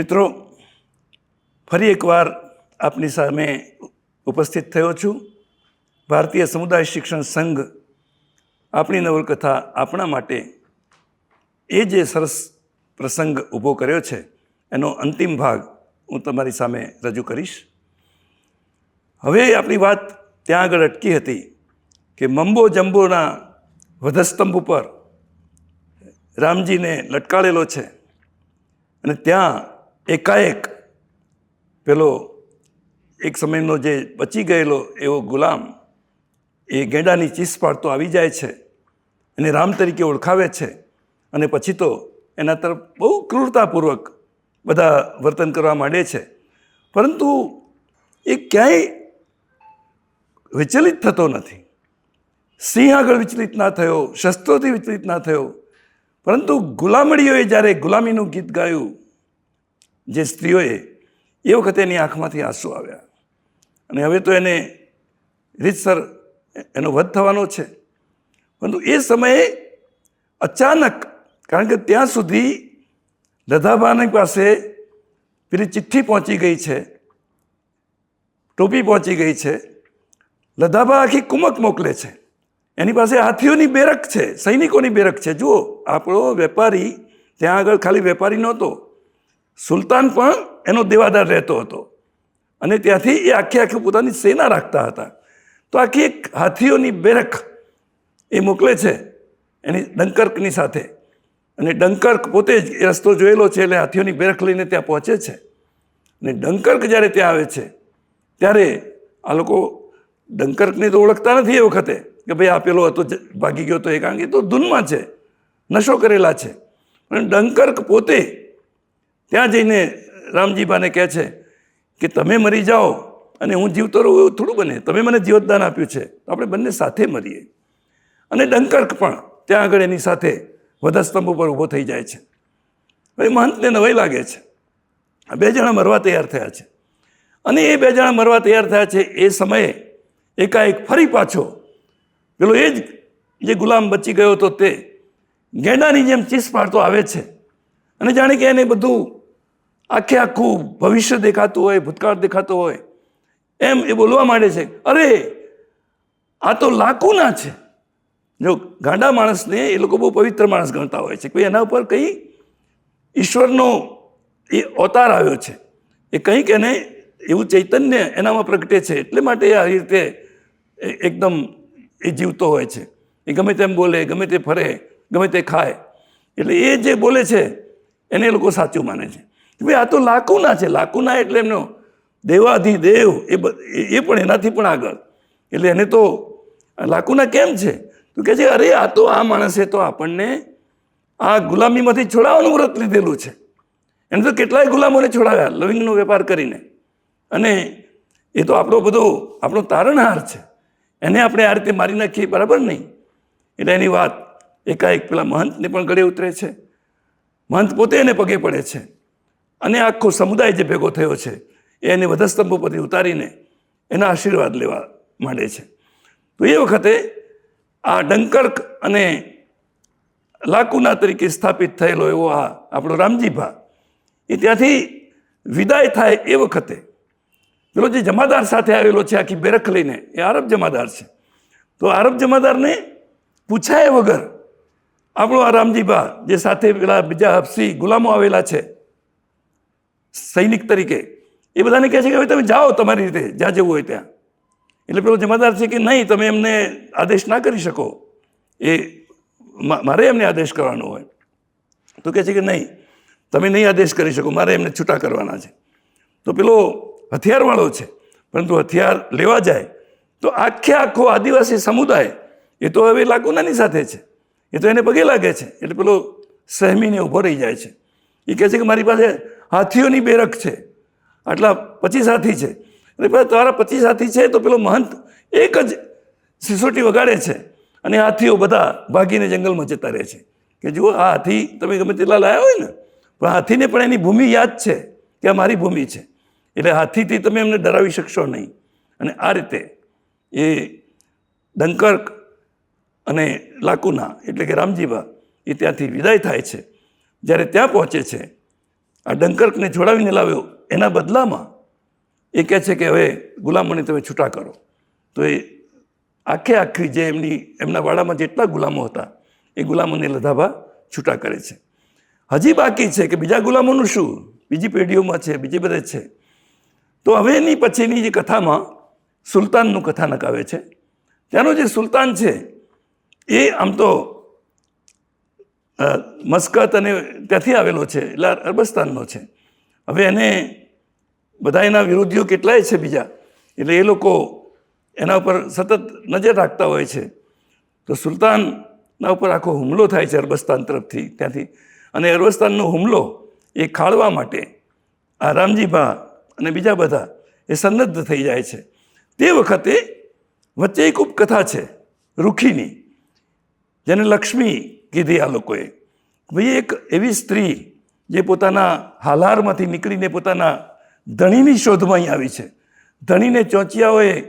મિત્રો, ફરી એકવાર આપની સામે ઉપસ્થિત થયો છું. ભારતીય સમુદાય શિક્ષણ સંઘ આપણી નવલકથા આપણા માટે એ જે સરસ પ્રસંગ ઊભો કર્યો છે, એનો અંતિમ ભાગ હું તમારી સામે રજૂ કરીશ. હવે આપણી વાત ત્યાં આગળ અટકી હતી કે મંબો જંબોના વધસ્તંભ ઉપર રામજીને લટકાળેલો છે અને ત્યાં એકાએક પેલો એક સમયનો જે બચી ગયેલો એવો ગુલામ એ ગેંડાની ચીસ પાડતો આવી જાય છે અને રામ તરીકે ઓળખાવે છે અને પછી તો એના તરફ બહુ ક્રૂરતાપૂર્વક બધા વર્તન કરવા માંડે છે. પરંતુ એ ક્યાંય વિચલિત થતો નથી. સિંહ આગળ વિચલિત ના થયો, શસ્ત્રોથી વિચલિત ના થયો. પરંતુ ગુલામડીઓએ જ્યારે ગુલામીનું ગીત ગાયું જે સ્ત્રીઓએ એ વખતે એની આંખમાંથી આંસુ આવ્યા. અને હવે તો એને રીતસર એનો વધ થવાનો છે. પરંતુ એ સમયે અચાનક, કારણ કે ત્યાં સુધી લધાબાની પાસે પેલી ચિઠ્ઠી પહોંચી ગઈ છે, ટોપી પહોંચી ગઈ છે. લધાબા આખી કુમક મોકલે છે. એની પાસે હાથીઓની બેરક છે, સૈનિકોની બેરક છે. જુઓ, આપણો વેપારી ત્યાં આગળ ખાલી વેપારી નહોતો. સુલતાન પણ એનો દેવાદાર રહેતો હતો. અને ત્યાંથી એ આખી આખી પોતાની સેના રાખતા હતા. તો આખી એક હાથીઓની બેરખ એ મોકલે છે એની ડંકર્કની સાથે. અને ડંકર્ક પોતે જ એ રસ્તો જોયેલો છે એટલે હાથીઓની બેરખ લઈને ત્યાં પહોંચે છે. અને ડંકર્ક જ્યારે ત્યાં આવે છે, ત્યારે આ લોકો ડંકર્કને તો ઓળખતા નથી એ વખતે કે ભાઈ આ પેલો હતો, ભાગી ગયો તો એ કારણ કે તો ધૂનમાં છે, નશો કરેલા છે. પણ ડંકર્ક પોતે ત્યાં જઈને રામજીબાને કહે છે કે તમે મરી જાઓ અને હું જીવતો રહું એવું થોડું બને. તમે મને જીવતદાન આપ્યું છે. તો આપણે બંને સાથે મરીએ. અને ડંકર્ક પણ ત્યાં આગળ એની સાથે વધસ્તંભ ઉપર ઊભો થઈ જાય છે. હવે મહંતને નવાઈ લાગે છે. આ બે જણા મરવા તૈયાર થયા છે. અને એ બે જણા મરવા તૈયાર થયા છે એ સમયે એકાએક ફરી પાછો પેલો એ જ જે ગુલામ બચી ગયો હતો તે ગેંડાની જેમ ચીસ પાડતો આવે છે. અને જાણે કે એને બધું આખે આખું ભવિષ્ય દેખાતું હોય, ભૂતકાળ દેખાતો હોય, એમ એ બોલવા માંડે છે, અરે, આ તો લાકુના છે. જો ગાંડા માણસને એ લોકો બહુ પવિત્ર માણસ ગણતા હોય છે કે એના ઉપર કંઈ ઈશ્વરનો એ અવતાર આવ્યો છે. એ કંઈક એને એવું ચૈતન્ય એનામાં પ્રગટે છે, એટલે માટે એ આવી રીતે એકદમ એ જીવતો હોય છે. એ ગમે તેમ બોલે, ગમે તે ફરે, ગમે તે ખાય, એટલે એ જે બોલે છે, એને એ લોકો સાચું માને છે. ભાઈ આ તો લાકુના છે, લાકુના એટલે એમનો દેવાધિદેવ એ એ પણ એનાથી પણ આગળ. એટલે એને તો લાકુના કેમ છે? તો કહે છે, અરે આ તો આ માણસે તો આપણને આ ગુલામીમાંથી છોડાવવાનું વ્રત લીધેલું છે. એને તો કેટલાય ગુલામોને છોડાવ્યા, લવિંગનો વેપાર કરીને. અને એ તો આપણો બધો, આપણો તારણહાર છે. એને આપણે આ રીતે મારી નાખીએ, બરાબર નહીં? એટલે એની વાત એકાએક પેલા મહંતને પણ ગળે ઉતરે છે. મહંત પોતે એને પગે પડે છે. અને આખો સમુદાય જે ભેગો થયો છે, એ એને વધસ્તંભ ઉપરથી ઉતારીને એના આશીર્વાદ લેવા માંડે છે. તો એ વખતે આ ડંકર્ક અને લાકુના તરીકે સ્થાપિત થયેલો એવો આ આપણો રામજીભા એ ત્યાંથી વિદાય થાય એ વખતે. પેલો જે જમાદાર સાથે આવેલો છે, આખી બેરખ લઈને, એ આરબ જમાદાર છે. તો આરબ જમાદારને પૂછાય વગર આપણો આ રામજીભા જે સાથે પેલા બીજા હફસી ગુલામો આવેલા છે સૈનિક તરીકે. એ બધાને કહે છે કે હવે તમે જાઓ તમારી રીતે, જ્યાં જવું હોય ત્યાં. એટલે પેલો જમાદાર છે કે નહીં, તમે એમને આદેશ ના કરી શકો. એ મારે એમને આદેશ કરવાનો હોય. તો કહે છે કે નહીં, તમે નહીં આદેશ કરી શકો, મારે એમને છૂટા કરવાના છે. તો પેલો હથિયારવાળો છે, પરંતુ હથિયાર લેવા જાય, તો આખે આખો આદિવાસી સમુદાય, એ તો હવે લાકુનાની સાથે છે. એ તો એને પગે લાગે છે. એટલે પેલો સહેમીને ઊભો રહી જાય છે. એ કહે છે કે મારી પાસે હાથીઓની બેરક છે. આટલા પચીસ હાથી છે. એટલે તમારા પચીસ હાથી છે તો પેલો મહંત એક જ સિસોટી વગાડે છે. અને હાથીઓ બધા ભાગીને જંગલમાં જતા રહે છે. કે જુઓ, આ હાથી તમે ગમે તેટલા લાયા હોય ને, પણ હાથીને પણ એની ભૂમિ યાદ છે કે આ મારી ભૂમિ છે. એટલે હાથીથી તમે એમને ડરાવી શકશો નહીં. અને આ રીતે એ ડંકર્ક અને લાકુના, એટલે કે રામજીબા એ ત્યાંથી વિદાય થાય છે. જ્યારે ત્યાં પહોંચે છે આ ડંકર્કને છોડાવીને લાવ્યો. એના બદલામાં એ કહે છે કે હવે ગુલામોને તમે છૂટા કરો. તો એ આખે આખી જે એમની, એમના વાડામાં જેટલા ગુલામો હતા, એ ગુલામોને લધાભા છૂટા કરે છે. હજી બાકી છે કે બીજા ગુલામોનું શું? બીજી પેઢીઓમાં છે, બીજી બધે છે. તો હવે એની પછીની જે કથામાં સુલતાનનું કથાનક આવે છે. ત્યાંનો જે સુલતાન છે, એ આમ તો મસ્કત અને ત્યાંથી આવેલો છે એટલે અરબસ્તાનનો છે. હવે એને બધા એના વિરોધીઓ કેટલાય છે બીજા, એટલે એ લોકો એના ઉપર સતત નજર રાખતા હોય છે. તો સુલતાનના ઉપર આખો હુમલો થાય છે અરબસ્તાન તરફથી ત્યાંથી. અને અરબસ્તાનનો હુમલો એ ખાળવા માટે આ રામજીભા અને બીજા બધા એ સન્નદ્ધ થઈ જાય છે. તે વખતે વચ્ચે એક ઉપકથા છે, રૂખીની, જેને લક્ષ્મી કીધી આ લોકોએ. ભાઈ એક એવી સ્ત્રી જે પોતાના હાલારમાંથી નીકળીને પોતાના ધણીની શોધમાં અહીં આવી છે. ધણીને ચોંચિયાઓએ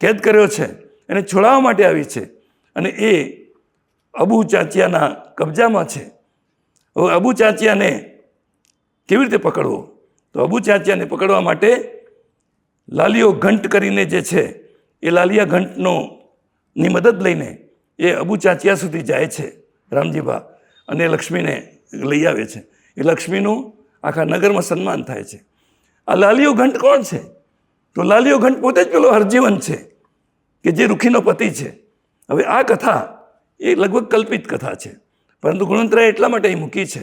કેદ કર્યો છે એને છોડાવવા માટે આવી છે. અને એ અબુ ચાંચિયાના કબજામાં છે. હવે અબુ ચાંચિયાને કેવી રીતે પકડવો? તો અબુ ચાંચિયાને પકડવા માટે લાલીઓ ઘંટ કરીને જે છે, એ લાલિયા ઘંટનો ની મદદ લઈને એ અબુ ચાંચિયા સુધી જાય છે. રામજીબા અને લક્ષ્મીને લઈ આવે છે. એ લક્ષ્મીનું આખા નગરમાં સન્માન થાય છે. આ લાલિયો ઘંટ કોણ છે? તો લાલિયો ઘંટ પોતે જ પેલો હરજીવન છે, કે જે રૂખીનો પતિ છે. હવે આ કથા એ લગભગ કલ્પિત કથા છે. પરંતુ ગુણવંતરાય એટલા માટે અહીં મૂકી છે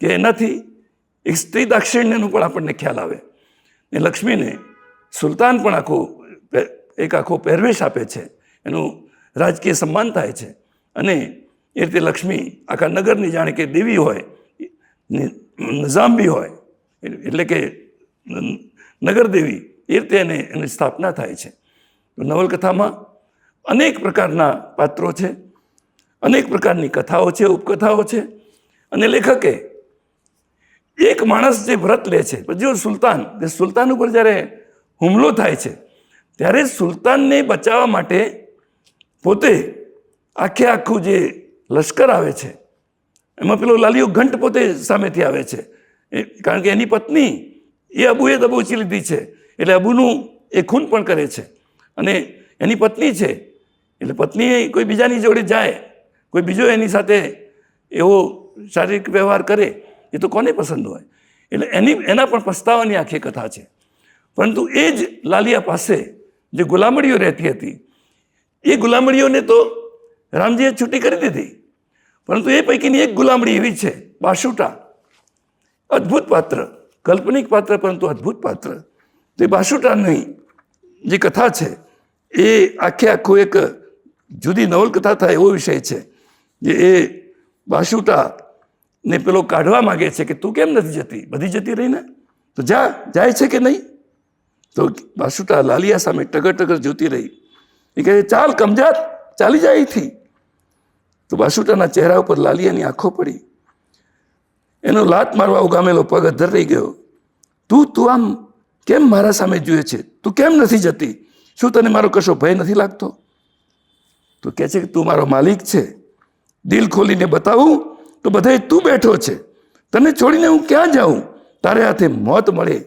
કે એનાથી એક સ્ત્રી દાક્ષિણ્યનું પણ આપણને ખ્યાલ આવે. ને લક્ષ્મીને સુલતાન પણ આખો એક આખો પહેરવેશ આપે છે. એનું રાજકીય સન્માન થાય છે. અને એ રીતે લક્ષ્મી આખા નગરની જાણે કે દેવી હોય નિઝામ્બી હોય, એટલે કે નગરદેવી, એ રીતે એને એની સ્થાપના થાય છે. નવલકથામાં અનેક પ્રકારના પાત્રો છે, અનેક પ્રકારની કથાઓ છે, ઉપકથાઓ છે, અને લેખકે એક માણસ જે વ્રત લે છે જો સુલતાન તે સુલતાન ઉપર જ્યારે હુમલો થાય છે, ત્યારે સુલતાનને બચાવવા માટે પોતે આખે આખું જે લશ્કર આવે છે. એમાં પેલો લાલિયો ઘંટ પોતે સામેથી આવે છે. કારણ કે એની પત્ની એ અબુએ દબોચી લીધી છે. એટલે અબુનું એ ખૂન પણ કરે છે. અને એની પત્ની છે. એટલે પત્ની કોઈ બીજાની જોડે જાય, કોઈ બીજો એની સાથે એવો શારીરિક વ્યવહાર કરે, એ તો કોને પસંદ હોય? એટલે એની, એના પણ પસ્તાવાની આખી કથા છે. પરંતુ એ જ લાલિયા પાસે જે ગુલામડીઓ રહેતી હતી, એ ગુલામડીઓને તો રામજીએ છૂટી કરી દીધી. પરંતુ એ પૈકીની એક ગુલામડી એવી છે, બાસુટા. અદ્ભુત પાત્ર, કાલ્પનિક પાત્ર, પરંતુ અદ્ભુત પાત્ર. તે બાસુટાની જે કથા છે, એ આખે આખું એક જુદી નવલકથા થાય એવો વિષય છે, જે એ બાસુટા ને પેલો કાઢવા માગે છે કે તું કેમ નથી જતી? બધી જતી રહીને તો જા, જાય છે કે નહીં? તો બાસુટા લાલિયા સામે ટગર ટગર જોતી રહી. એ કહે, ચાલ કમજાત ચાલી જાય અહીંથી. તો બાસુટાના ચહેરા ઉપર લાલિયાની આંખો પડી. એનો લાત મારવા ઉગામેલો પગ અધર રહી ગયો. તું તું આમ કેમ મારા સામે જુએ છે? તું કેમ નથી જતી? શું તને મારો કશો ભય નથી લાગતો? તો કહે છે કે, તું મારો માલિક છે. દિલ ખોલીને બતાવું તો બધાય તું બેઠો છે. તને છોડીને હું ક્યાં જાઉં? તારે હાથે મોત મળે.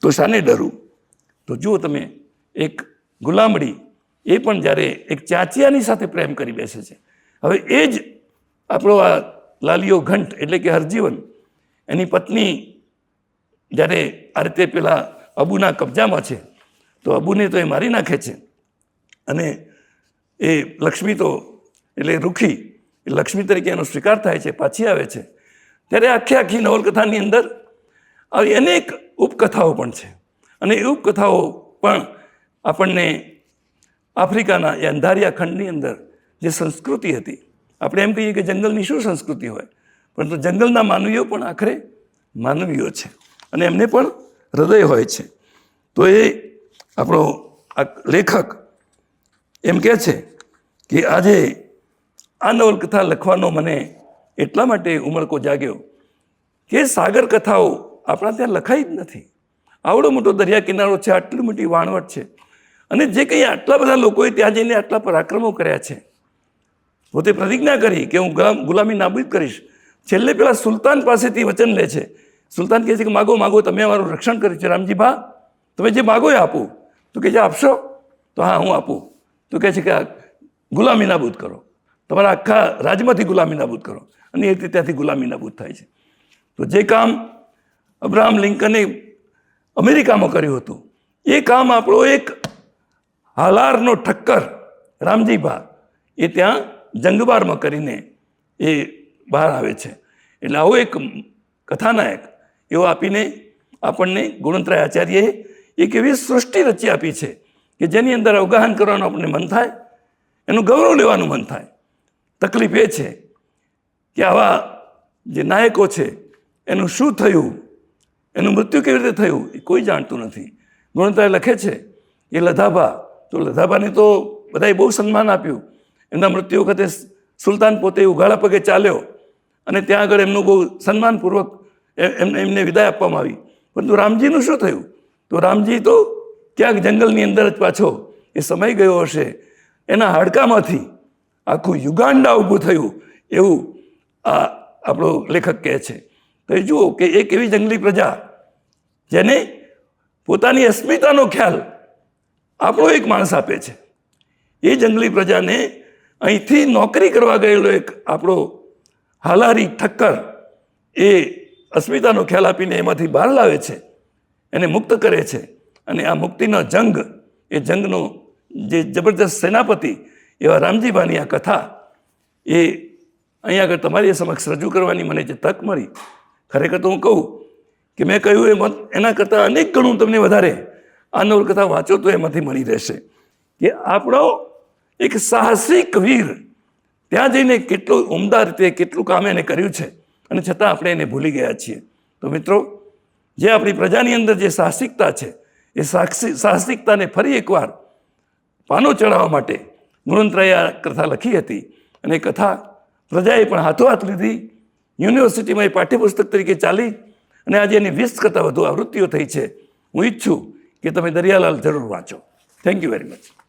તો શાને ડરું. તો જુઓ તમે, એક ગુલામડી એ પણ જ્યારે એક ચાચિયાની સાથે પ્રેમ કરી બેસે છે. હવે એ જ આપણો આ લાલિયો ઘંટ એટલે કે હરજીવન, એની પત્ની જ્યારે આ રીતે પેલા અબુના કબજામાં છે, તો અબુને તો એ મારી નાખે છે. અને એ લક્ષ્મી તો એટલે રૂખી, એ લક્ષ્મી તરીકે એનો સ્વીકાર થાય છે, પાછી આવે છે. ત્યારે આખી આખી નવલકથાની અંદર આવી અનેક ઉપકથાઓ પણ છે. અને એ ઉપકથાઓ પણ આપણને આફ્રિકાના એ અંધારિયા ખંડની અંદર જે સંસ્કૃતિ હતી. આપણે એમ કહીએ કે જંગલની શું સંસ્કૃતિ હોય? પરંતુ જંગલના માનવીઓ પણ આખરે માનવીઓ છે અને એમને પણ હૃદય હોય છે. તો એ આપણો આ લેખક એમ કહે છે કે આજે આ નવલકથા લખવાનો મને એટલા માટે ઉમળકો જાગ્યો કે સાગર કથાઓ આપણા ત્યાં લખાઈ જ નથી. આવડો મોટો દરિયા કિનારો છે, આટલી મોટી વાણવટ છે. અને જે કંઈ આટલા બધા લોકોએ ત્યાં જઈને આટલા પરાક્રમો કર્યા છે પોતે પ્રતિજ્ઞા કરી કે હું ગુલામ ગુલામી નાબૂદ કરીશ. છેલ્લે પેલા સુલતાન પાસેથી વચન લે છે. સુલતાન કહે છે કે, માગો માગો, તમે અમારું રક્ષણ કર્યું છે, રામજી ભા. તમે જે માગો એ આપું. તો કે જે આપશો? તો, હા, હું આપું. તો કહે છે કે ગુલામી નાબૂદ કરો. તમારા આખા રાજમાંથી ગુલામી નાબૂદ કરો. અને એ રીતે ત્યાંથી ગુલામી નાબૂદ થાય છે. તો જે કામ અબ્રાહમ લિંકને અમેરિકામાં કર્યું હતું, એ કામ આપણો એક હાલારનો ઠક્કર રામજીભા એ ત્યાં જંગબારમાં કરીને એ બહાર આવે છે. એટલે આવો એક કથાનાયક એવો આપીને આપણને ગુણવંતરાય આચાર્યએ એક એવી સૃષ્ટિ રચી આપી છે કે જેની અંદર અવગાહન કરવાનું આપણને મન થાય, એનું ગૌરવ લેવાનું મન થાય. તકલીફ એ છે કે આવા જે નાયકો છે, એનું શું થયું, એનું મૃત્યુ કેવી રીતે થયું, એ કોઈ જાણતું નથી. ગુણવંતરાય લખે છે એ લધાભા, તો લધાભાને તો બધાએ બહુ સન્માન આપ્યું. એમના મૃત્યુ વખતે સુલતાન પોતે ઉઘાડા પગે ચાલ્યો અને ત્યાં આગળ એમનું બહુ સન્માનપૂર્વક એમને એમને વિદાય આપવામાં આવી. પરંતુ રામજીનું શું થયું? તો રામજી તો ક્યાંક જંગલની અંદર જ પાછો, એ સમય ગયો હશે. એના હાડકામાંથી આખું યુગાંડા ઊભું થયું એવું આ આપણો લેખક કહે છે. તો એ જુઓ કે એક એવી જંગલી પ્રજા જેને પોતાની અસ્મિતાનો ખ્યાલ આપણો એક માણસ આપે છે. એ જંગલી પ્રજાને અહીંથી નોકરી કરવા ગયેલો એક આપણો હાલારી ઠક્કર એ અસ્મિતાનો ખ્યાલ આપીને એમાંથી બહાર લાવે છે, એને મુક્ત કરે છે. અને આ મુક્તિનો જંગ, એ જંગનો જે જબરદસ્ત સેનાપતિ એવા રામજીભાની આ કથા, એ અહીંયા આગળ તમારી સમક્ષ રજૂ કરવાની મને જે તક મળી. ખરેખર તો હું કહું કે મેં કહ્યું એમ, એના કરતાં અનેક ગણું તમને વધારે આ નવલકથા વાંચો તો એમાંથી મળી રહેશે. કે આપણો એક સાહસિક વીર. ત્યાં જઈને કેટલું ઉમદા રીતે કેટલું કામ એને કર્યું છે અને છતાં આપણે એને ભૂલી ગયા છીએ. તો મિત્રો, જે આપણી પ્રજાની અંદર જે સાહસિકતા છે, એ સાહસિક સાહસિકતાને ફરી એકવાર પાનો ચડાવવા માટે ગુણવંતરાયે આ કથા લખી હતી અને કથા પ્રજાએ પણ હાથોહાથ લીધી. યુનિવર્સિટીમાં એ પાઠ્યપુસ્તક તરીકે ચાલી અને આજે એની વીસ કરતાં વધુ આવૃત્તિઓ થઈ છે. હું ઈચ્છું કે તમે દરિયાલાલ જરૂર વાંચો. Thank you very much